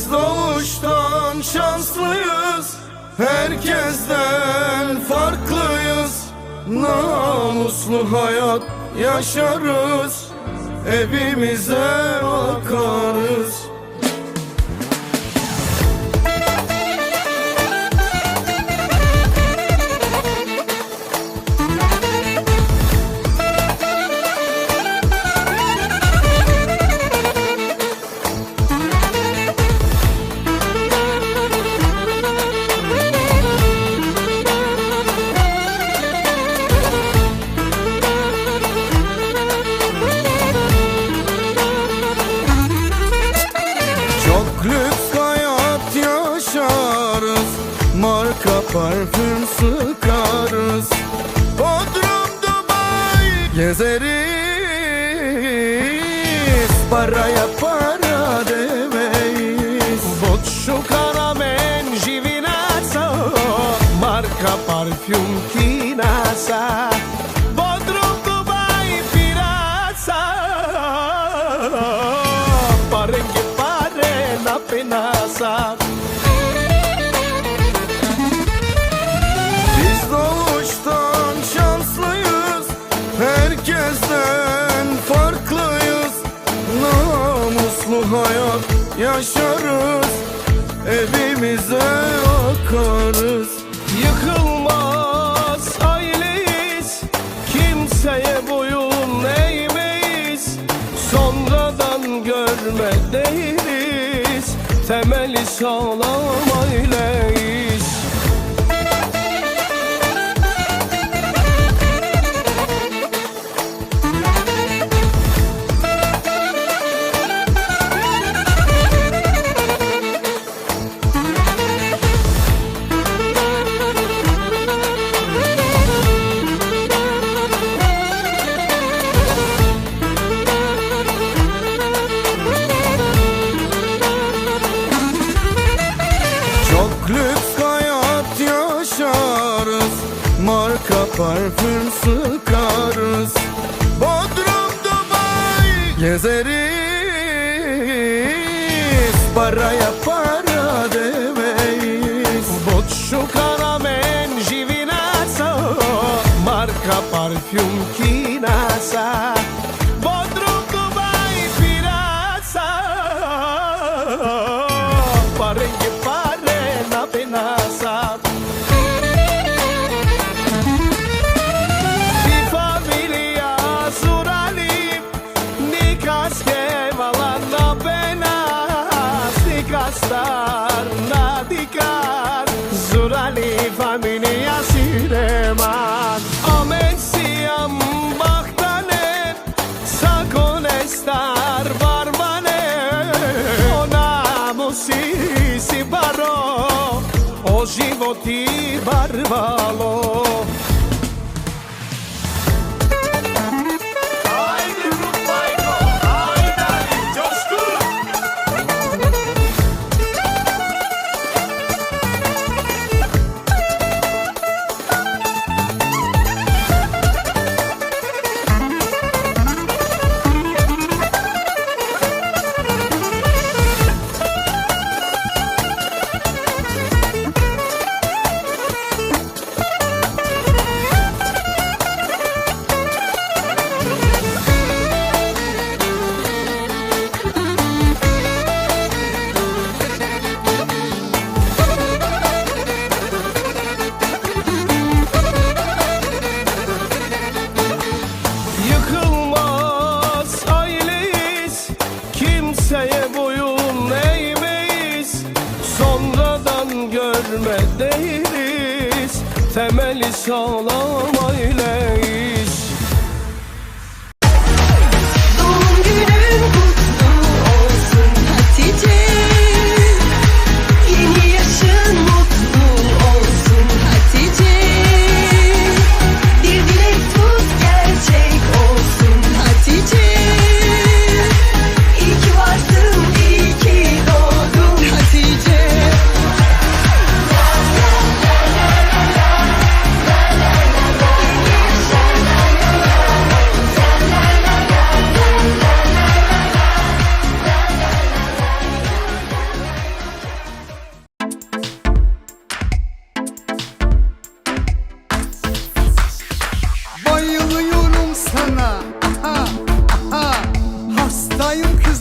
Biz doğuştan şanslıyız. Herkesten farklıyız. Namuslu hayat yaşarız. Evimize bakarız yaşarız Marka parfüm sıkarız. Bodrum Dubai gezeriz Paraya para demeyiz. Boccio karamen Givinazza Marca parfüm Kinasa Bodrum Dubai Pirazza Pare che pare la penasa yaşarız. Evimize bakarız Yıkılmaz aileyiz. Kimseye boyun eğmeyiz. Sonradan görme değiliz. Temeli sağlam aileyiz Paraya para demeyiz Boccio karamen Givinazza Marca parfüm Kinasa život i barbalo görme değiliz Temeli sağlam aileyiz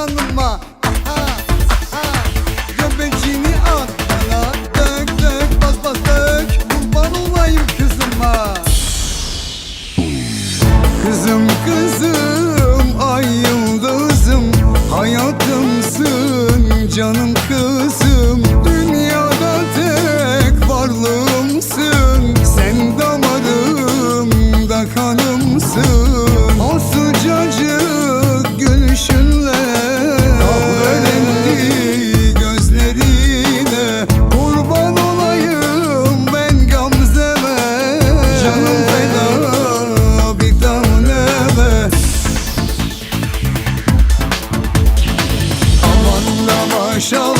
inanılma show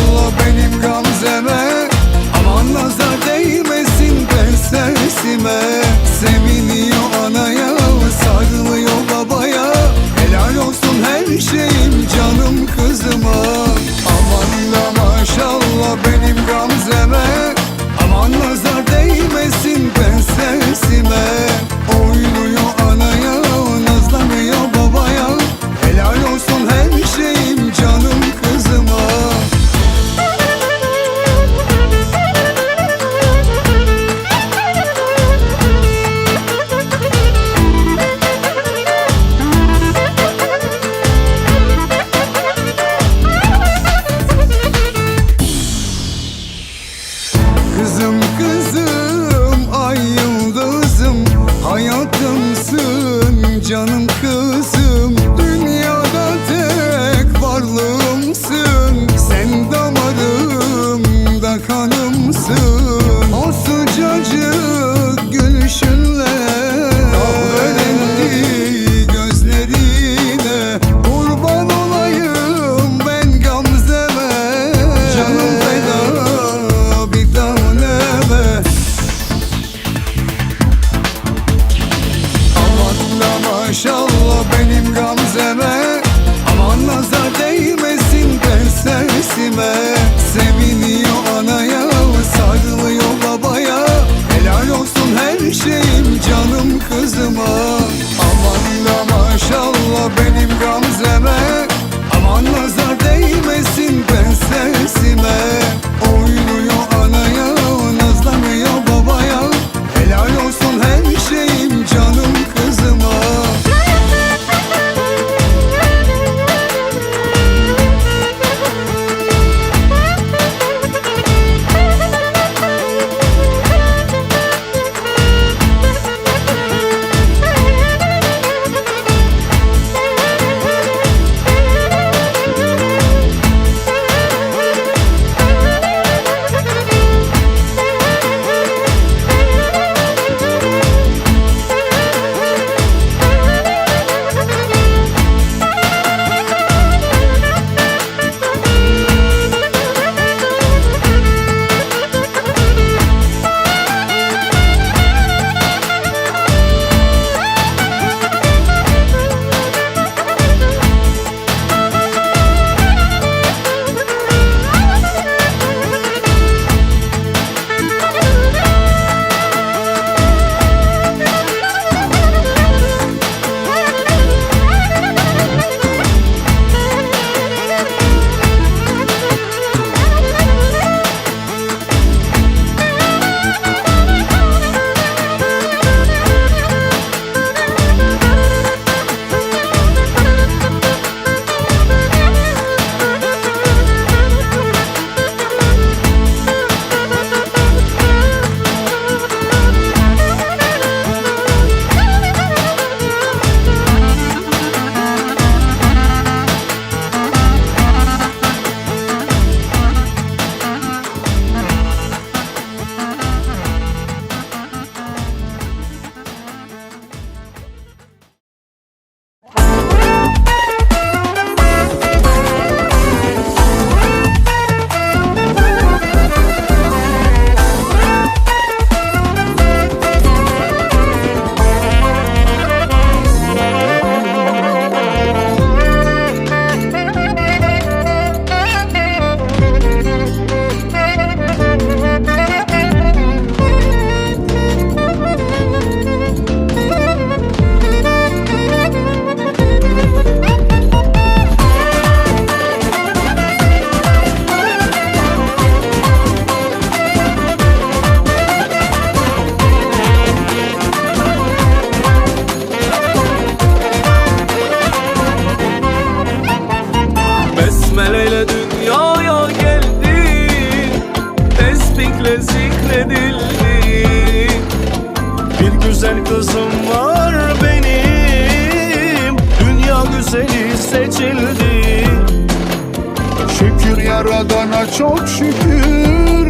yaradana çok şükür.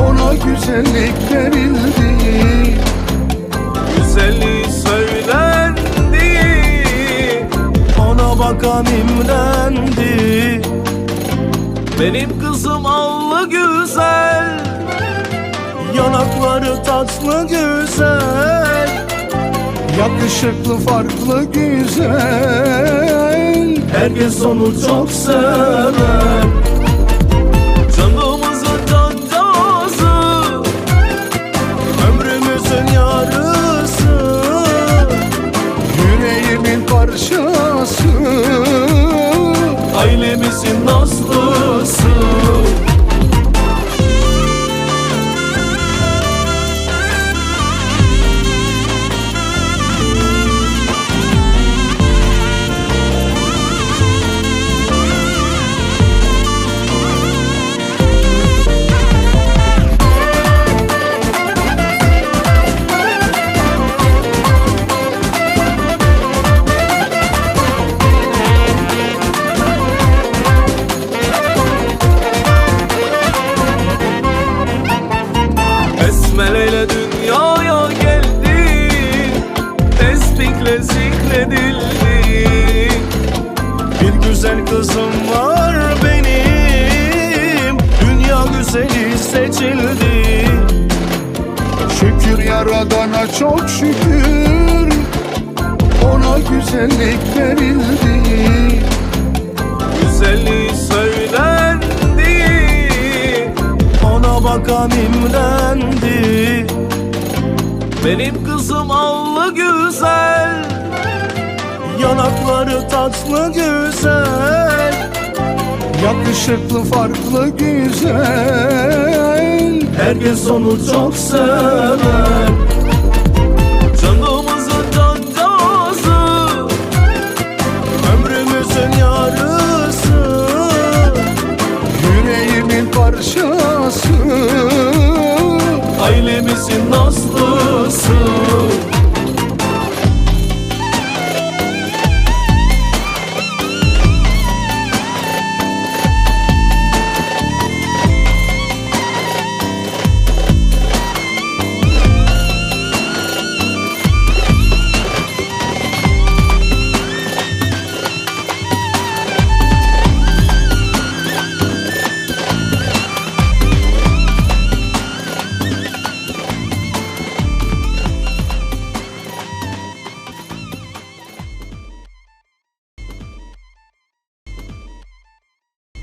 Ona güzellik verildi. Güzelliği söylendi. Ona bakan imrendi. Benim kızım allı güzel. Yanakları tatlı güzel. Yakışıklı farklı güzel. Herkes onu çok sever in kızım var benim. Dünya güzeli seçildi. Şükür yaradana çok şükür. Ona güzellik verildi. Güzelliği söylendi. Ona bakan imrendi Benim kızım allı güzel Yanakları tatlı güzel. Yakışıklı farklı güzel. Herkes onu çok sever